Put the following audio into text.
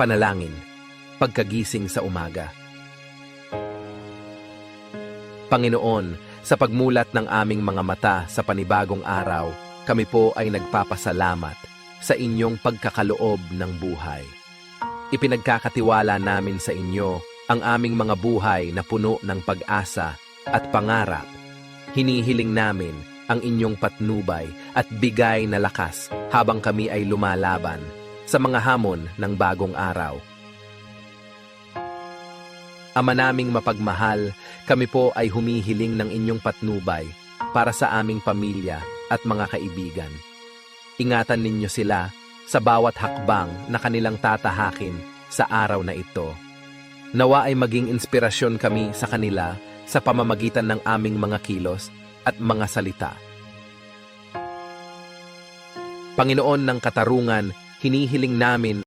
Panalangin, pagkagising sa umaga. Panginoon, sa pagmulat ng aming mga mata sa panibagong araw, kami po ay nagpapasalamat sa inyong pagkakaloob ng buhay. Ipinagkakatiwala namin sa inyo ang aming mga buhay na puno ng pag-asa at pangarap. Hinihiling namin ang inyong patnubay at bigay na lakas habang kami ay lumalaban sa mga hamon ng bagong araw. Ama naming mapagmahal, kami po ay humihiling ng inyong patnubay para sa aming pamilya at mga kaibigan. Ingatan ninyo sila sa bawat hakbang na kanilang tatahakin sa araw na ito. Nawa ay maging inspirasyon kami sa kanila sa pamamagitan ng aming mga kilos at mga salita. Panginoon ng katarungan, hinihiling namin